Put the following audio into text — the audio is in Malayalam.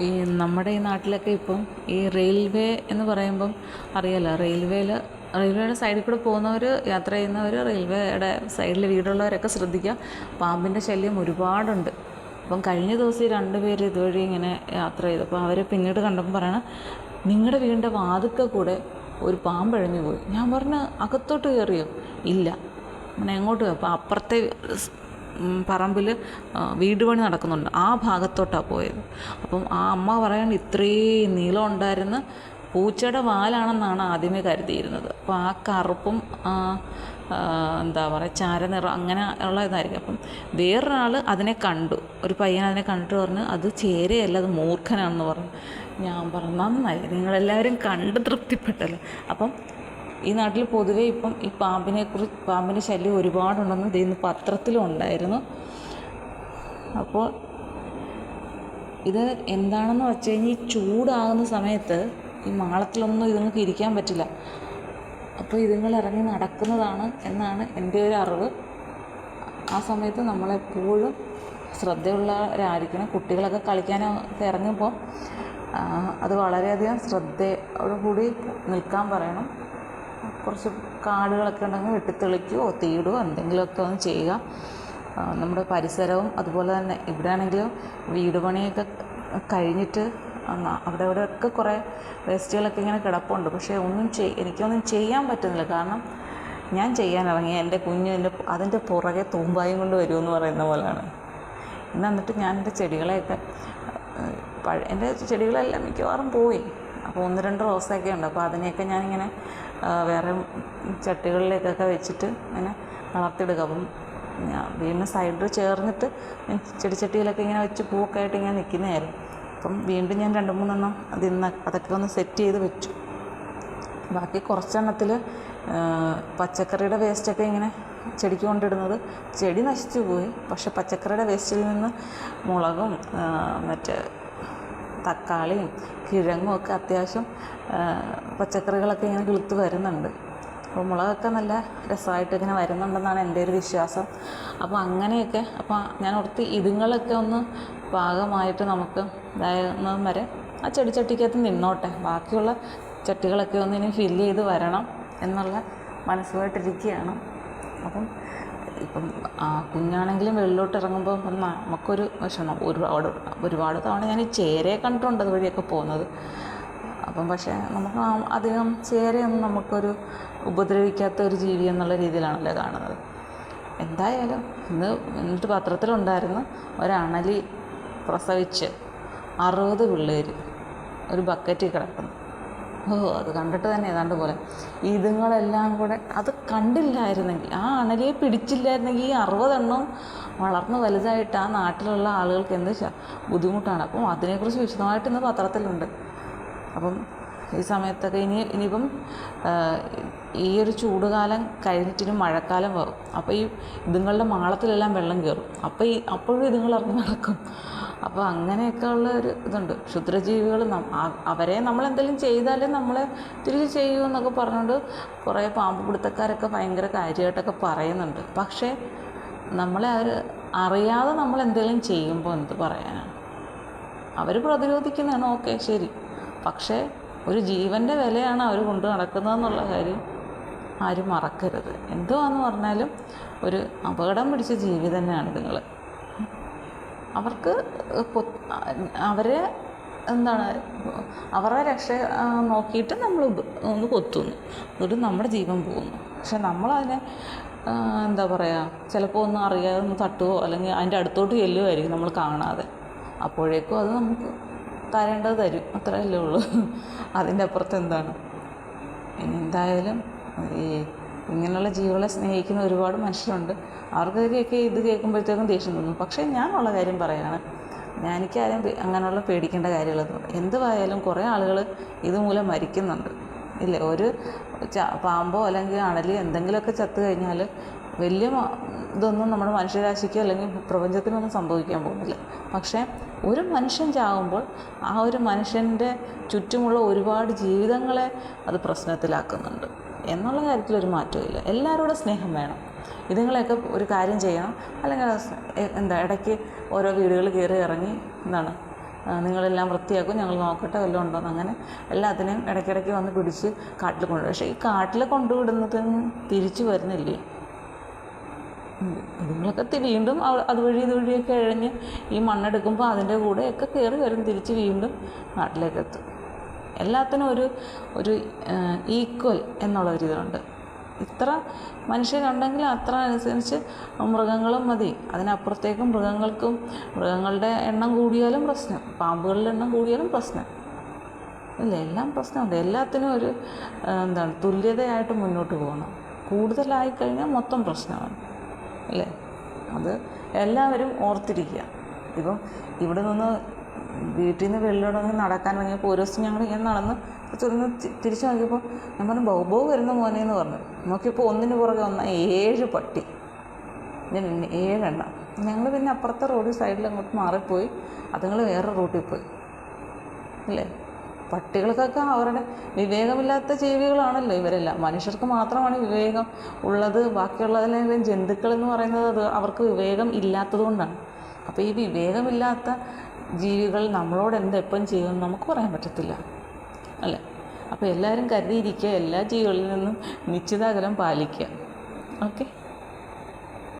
ഈ നമ്മുടെ ഈ നാട്ടിലൊക്കെ ഇപ്പം ഈ റെയിൽവേ എന്ന് പറയുമ്പം അറിയാലോ റെയിൽവേയിൽ റെയിൽവേയുടെ സൈഡിൽ കൂടെ പോകുന്നവർ യാത്ര ചെയ്യുന്നവർ റെയിൽവേയുടെ സൈഡിൽ വീടുള്ളവരൊക്കെ ശ്രദ്ധിക്കുക. പാമ്പിന്റെ ശല്യം ഒരുപാടുണ്ട്. അപ്പം കഴിഞ്ഞ ദിവസം ഈ രണ്ട് പേര് ഇതുവഴി ഇങ്ങനെ യാത്ര ചെയ്തു. അപ്പോൾ അവർ പിന്നീട് കണ്ടപ്പോൾ പറയണം നിങ്ങളുടെ വീടിന്റെ വാതുക്ക കൂടെ ഒരു പാമ്പ് എഴഞ്ഞു പോയി. ഞാൻ പറഞ്ഞു അകത്തോട്ട് കയറിയോ ഇല്ല. അങ്ങനെ എങ്ങോട്ട് പോയി. അപ്പോൾ അപ്പുറത്തെ പറമ്പിൽ വീട് പണി നടക്കുന്നുണ്ട്. ആ ഭാഗത്തോട്ടാണ് പോയത്. അപ്പം ആ അമ്മ പറയാണ് ഇത്രയും നീളം ഉണ്ടായിരുന്ന പൂച്ചയുടെ വാലാണെന്നാണ് ആദ്യമേ കരുതിയിരുന്നത്. അപ്പോൾ ആ കറുപ്പും എന്താ പറയുക ചാരനിറം അങ്ങനെ ഉള്ള ഇതായിരിക്കും. അപ്പം വേറൊരാൾ അതിനെ കണ്ടു. ഒരു പയ്യൻ അതിനെ കണ്ടിട്ട് പറഞ്ഞു അത് ചേരയല്ല അത് മൂർഖനാണെന്ന് പറഞ്ഞു. ഞാൻ പറഞ്ഞു നന്നായി. നിങ്ങളെല്ലാവരും കണ്ട് തൃപ്തിപ്പെട്ടല്ലോ. അപ്പം ഈ നാട്ടിൽ പൊതുവെ ഇപ്പം ഈ പാമ്പിനെ കുറിച്ച് പാമ്പിന്റെ ശല്യം ഒരുപാടുണ്ടെന്ന് ഇന്ന് പത്രത്തിലും ഉണ്ടായിരുന്നു. അപ്പോൾ ഇത് എന്താണെന്ന് വെച്ച് കഴിഞ്ഞാൽ ഈ ചൂടാകുന്ന സമയത്ത് ഈ മാളത്തിലൊന്നും ഇതുങ്ങൾക്ക് ഇരിക്കാൻ പറ്റില്ല. അപ്പോൾ ഇതുങ്ങൾ ഇറങ്ങി നടക്കുന്നതാണ് എന്നാണ് എന്റെ ഒരു അറിവ്. ആ സമയത്ത് നമ്മളെപ്പോഴും ശ്രദ്ധയുള്ളവരായിരിക്കണം. കുട്ടികളൊക്കെ കളിക്കാനൊക്കെ ഇറങ്ങുമ്പോൾ അത് വളരെയധികം ശ്രദ്ധയോടുകൂടി നിൽക്കാൻ പറയണം. കുറച്ച് കാടുകളൊക്കെ ഉണ്ടെങ്കിൽ വെട്ടിത്തെളിക്കുകയോ തീയിടുകയോ എന്തെങ്കിലുമൊക്കെ ഒന്ന് ചെയ്യുക. നമ്മുടെ പരിസരവും അതുപോലെ തന്നെ ഇവിടെ ആണെങ്കിലും വീട് പണിയൊക്കെ കഴിഞ്ഞിട്ട് അവിടെ ഇവിടെയൊക്കെ കുറേ വേസ്റ്റുകളൊക്കെ ഇങ്ങനെ കിടപ്പുണ്ട്. പക്ഷേ ഒന്നും ചെയ് എനിക്കൊന്നും ചെയ്യാൻ പറ്റുന്നില്ല. കാരണം ഞാൻ ചെയ്യാൻ ഇറങ്ങി. എന്റെ കുഞ്ഞു എന്റെ അതിന്റെ പുറകെ തൂമ്പായും കൊണ്ട് വരുമെന്ന് പറയുന്ന പോലെയാണ് എന്നിട്ട് ഞാൻ എന്റെ ചെടികളെയൊക്കെ എന്റെ ചെടികളെല്ലാം മിക്കവാറും പോയി. അപ്പോൾ ഒന്ന് രണ്ട് റോസൊക്കെ ഉണ്ട്. അപ്പോൾ അതിനെയൊക്കെ ഞാനിങ്ങനെ വേറെ ചട്ടികളിലേക്കൊക്കെ വെച്ചിട്ട് ഇങ്ങനെ വളർത്തിയെടുക്കുക അപ്പം വീണ്ടും സൈഡിൽ ചേർന്നിട്ട് ചെടി ചെടിച്ചട്ടിയിലൊക്കെ ഇങ്ങനെ വെച്ച് പൂവൊക്കെ ആയിട്ട് ഇങ്ങനെ നിൽക്കുന്നതായിരുന്നു അപ്പം വീണ്ടും ഞാൻ രണ്ട് മൂന്നെണ്ണം അതിന്ന് അതൊക്കെ ഒന്ന് സെറ്റ് ചെയ്ത് വെച്ചു. ബാക്കി കുറച്ചെണ്ണത്തിൽ പച്ചക്കറിയുടെ വേസ്റ്റൊക്കെ ഇങ്ങനെ ചെടിക്ക് കൊണ്ടിടുന്നത്. ചെടി നശിച്ചു പോയി. പക്ഷെ പച്ചക്കറിയുടെ വേസ്റ്റിൽ നിന്ന് മുളകും മറ്റേ തക്കാളിയും കിഴങ്ങും ഒക്കെ അത്യാവശ്യം പച്ചക്കറികളൊക്കെ ഇങ്ങനെ കിളുത്ത് വരുന്നുണ്ട്. അപ്പോൾ മുളകൊക്കെ നല്ല രസമായിട്ട് ഇങ്ങനെ വരുന്നുണ്ടെന്നാണ് എന്റെ ഒരു വിശ്വാസം. അപ്പോൾ അങ്ങനെയൊക്കെ അപ്പോൾ ഞാൻ ഓർത്ത് ഇതുങ്ങളൊക്കെ ഒന്ന് പാകമായിട്ട് നമുക്ക് ഇതായിരുന്നതും വരെ ആ ചെടിച്ചട്ടിക്കകത്ത് നിന്നോട്ടെ. ബാക്കിയുള്ള ചട്ടികളൊക്കെ ഒന്ന് ഇനി ഫില്ല് ചെയ്ത് വരണം എന്നുള്ള മനസ്സുമായിട്ടിരിക്കുകയാണ്. അപ്പം ഇപ്പം കുഞ്ഞാണെങ്കിലും വെള്ളിലോട്ട് ഇറങ്ങുമ്പോൾ നമുക്കൊരു വിഷമം. ഒരുപാട് ഒരുപാട് തവണ ഞാൻ ചേരയെ കണ്ടിട്ടുണ്ട് അതുവഴിയൊക്കെ പോകുന്നത്. അപ്പം പക്ഷേ നമുക്ക് അധികം ചേരയൊന്നും നമുക്കൊരു ഉപദ്രവിക്കാത്ത ഒരു ജീവി എന്നുള്ള രീതിയിലാണല്ലോ കാണുന്നത്. എന്തായാലും ഇന്ന് എന്നിട്ട് പത്രത്തിലുണ്ടായിരുന്നു. ഒരണലി പ്രസവിച്ച് അറുപത് പിള്ളേർ ഒരു ബക്കറ്റിൽ കിടക്കുന്നു. ഓ അത് കണ്ടിട്ട് തന്നെ ഏതാണ്ട് പോലെ. ഇതുങ്ങളെല്ലാം കൂടെ അത് കണ്ടില്ലായിരുന്നെങ്കിൽ ആ അണലിയെ പിടിച്ചില്ലായിരുന്നെങ്കിൽ ഈ അറുപതെണ്ണം വളർന്ന് വലുതായിട്ട് ആ നാട്ടിലുള്ള ആളുകൾക്ക് എന്ത് ബുദ്ധിമുട്ടാണ്. അപ്പം അതിനെക്കുറിച്ച് വിശദമായിട്ട് ഇന്ന് പത്രത്തിലുണ്ട്. അപ്പം ഈ സമയത്തൊക്കെ ഇനി ഇനിയിപ്പം ഈ ഒരു ചൂടുകാലം കഴിഞ്ഞിട്ട് ഇനി മഴക്കാലം വരും അപ്പോൾ ഈ ഇതുങ്ങളുടെ മാളത്തിലെല്ലാം വെള്ളം കയറും. അപ്പോൾ ഈ അപ്പോഴും ഇതുങ്ങൾ ഇറങ്ങി നടക്കും. അപ്പോൾ അങ്ങനെയൊക്കെ ഉള്ള ഒരു ഇതുണ്ട്. ക്ഷുദ്രജീവികൾ അവരെ നമ്മൾ എന്തെങ്കിലും ചെയ്താലേ നമ്മളെ തിരിച്ച് ചെയ്യൂ എന്നൊക്കെ പറഞ്ഞുകൊണ്ട് കുറേ പാമ്പ് പിടുത്തക്കാരൊക്കെ ഭയങ്കര കാര്യമായിട്ടൊക്കെ പറയുന്നുണ്ട്. പക്ഷേ നമ്മളെ അവർ അറിയാതെ നമ്മൾ എന്തെങ്കിലും ചെയ്യുമ്പോൾ എന്ത് പറയാനാണ് അവർ പ്രതിരോധിക്കുന്നതാണ് ഓക്കെ ശരി. പക്ഷേ ഒരു ജീവന്റെ വിലയാണ് അവർ കൊണ്ട് നടക്കുന്നതെന്നുള്ള കാര്യം ആരും മറക്കരുത്. എന്തുവാന്ന് പറഞ്ഞാലും ഒരു അപകടം പിടിച്ച ജീവി തന്നെയാണ് നിങ്ങൾ അവർക്ക് അവരെ എന്താണ് അവരുടെ രക്ഷ നോക്കിയിട്ട് നമ്മൾ ഒന്ന് കൊത്തുന്നു. എന്നിട്ട് നമ്മുടെ ജീവൻ പോകുന്നു. പക്ഷെ നമ്മളതിനെ എന്താ പറയുക ചിലപ്പോൾ ഒന്നും അറിയാതെ ഒന്ന് തട്ടുകയോ അല്ലെങ്കിൽ അതിന്റെ അടുത്തോട്ട് ചെല്ലുമായിരിക്കും നമ്മൾ കാണാതെ. അപ്പോഴേക്കും അത് നമുക്ക് തരേണ്ടത് തരും. അത്രയല്ലേ ഉള്ളൂ. അതിന്റെ അപ്പുറത്ത് എന്താണ്? എന്തായാലും ഈ ഇങ്ങനെയുള്ള ജീവികളെ സ്നേഹിക്കുന്ന ഒരുപാട് മനുഷ്യരുണ്ട്. അവർക്കൊക്കെ ഇത് കേൾക്കുമ്പോഴത്തേക്കും ദേഷ്യം തോന്നും. പക്ഷേ ഞാനുള്ള കാര്യം പറയുകയാണ് ഞാൻ എനിക്കാരും അങ്ങനെയുള്ള പേടിക്കേണ്ട കാര്യങ്ങളൊന്നും എന്തുവായാലും കുറേ ആളുകൾ ഇതുമൂലം മരിക്കുന്നുണ്ട്. ഇല്ലേ? ഒരു പാമ്പോ അല്ലെങ്കിൽ അണലി എന്തെങ്കിലുമൊക്കെ ചത്തു കഴിഞ്ഞാൽ വലിയ ഇതൊന്നും നമ്മുടെ മനുഷ്യരാശിക്കോ അല്ലെങ്കിൽ പ്രപഞ്ചത്തിനൊന്നും സംഭവിക്കാൻ പോകുന്നില്ല. പക്ഷേ ഒരു മനുഷ്യൻ ചാകുമ്പോൾ ആ ഒരു മനുഷ്യന്റെ ചുറ്റുമുള്ള ഒരുപാട് ജീവിതങ്ങളെ അത് പ്രശ്നത്തിലാക്കുന്നുണ്ട്. എന്നുള്ള കാര്യത്തിലൊരു മാറ്റമില്ല എല്ലാവരോടും സ്നേഹം വേണം. ഇതുങ്ങളെയൊക്കെ ഒരു കാര്യം ചെയ്യണം. അല്ലെങ്കിൽ എന്താ ഇടയ്ക്ക് ഓരോ വീടുകൾ കയറി ഇറങ്ങി എന്താണ് നിങ്ങളെല്ലാം വൃത്തിയാക്കും ഞങ്ങൾ നോക്കട്ടെ വല്ലതും ഉണ്ടോയെന്ന് അങ്ങനെ എല്ലാത്തിനെയും ഇടയ്ക്കിടയ്ക്ക് വന്ന് പിടിച്ച് കാട്ടിൽ കൊണ്ടുപോകും പക്ഷേ ഈ കാട്ടിൽ കൊണ്ടുവിടുന്നത് തിരിച്ചു വരുന്നില്ലേ. ഇതുങ്ങളൊക്കെ വീണ്ടും അതുവഴി ഇതുവഴിയൊക്കെ ഇഴഞ്ഞ് ഈ മണ്ണെടുക്കുമ്പോൾ അതിന്റെ കൂടെയൊക്കെ കയറി വരും തിരിച്ച് വീണ്ടും നാട്ടിലേക്ക് എത്തും. എല്ലാത്തിനും ഒരു ഒരു ഈക്വൽ എന്നുള്ള ഒരു ഇതുണ്ട്. ഇത്ര മനുഷ്യരുണ്ടെങ്കിൽ അത്ര അനുസരിച്ച് മൃഗങ്ങളും മതി. അതിനപ്പുറത്തേക്കും മൃഗങ്ങൾക്കും മൃഗങ്ങളുടെ എണ്ണം കൂടിയാലും പ്രശ്നം. പാമ്പുകളുടെ എണ്ണം കൂടിയാലും പ്രശ്നം. ഇല്ല എല്ലാം പ്രശ്നമുണ്ട്. എല്ലാത്തിനും ഒരു എന്താണ് തുല്യതയായിട്ട് മുന്നോട്ട് പോകണം. കൂടുതലായി കഴിഞ്ഞാൽ മൊത്തം പ്രശ്നമാണ്. അല്ലേ? അത് എല്ലാവരും ഓർത്തിരിക്കുക. ഇപ്പം ഇവിടെ നിന്ന് വീട്ടിൽ നിന്ന് വെള്ളിടങ്ങി നടക്കാൻ വേണ്ടിയപ്പോൾ ഒരു ദിവസം ഞങ്ങൾ ഇങ്ങനെ നടന്ന് തുറന്ന് തിരിച്ചു നോക്കിയപ്പോൾ ഞാൻ പറഞ്ഞു ബൗബോ വരുന്ന മോനെ എന്ന് പറഞ്ഞു. നോക്കിയപ്പോൾ ഒന്നിന് പുറകെ വന്ന ഏഴ് പട്ടി. ഏഴെണ്ണം. ഞങ്ങൾ പിന്നെ അപ്പുറത്തെ റോഡ് സൈഡിൽ അങ്ങോട്ട് മാറിപ്പോയി. അതുങ്ങൾ വേറെ റൂട്ടിൽ പോയി. അല്ലേ? പട്ടികൾക്കൊക്കെ അവരുടെ വിവേകമില്ലാത്ത ജീവികളാണല്ലോ ഇവരെല്ലാം. മനുഷ്യർക്ക് മാത്രമാണ് വിവേകം ഉള്ളത്. ബാക്കിയുള്ളതിലെങ്കിലും ജന്തുക്കൾ എന്ന് പറയുന്നത് അത് അവർക്ക് വിവേകം ഇല്ലാത്തതുകൊണ്ടാണ് അപ്പോൾ ഈ വിവേകമില്ലാത്ത ജീവികൾ നമ്മളോട് എന്ത് എപ്പം ചെയ്യുമെന്ന് നമുക്ക് പറയാൻ പറ്റത്തില്ല. അല്ലേ? അപ്പോൾ എല്ലാവരും കരുതിയിരിക്കുക എല്ലാ ജീവികളിൽ നിന്നും നിശ്ചിത അകലം പാലിക്കുക. ഓക്കെ?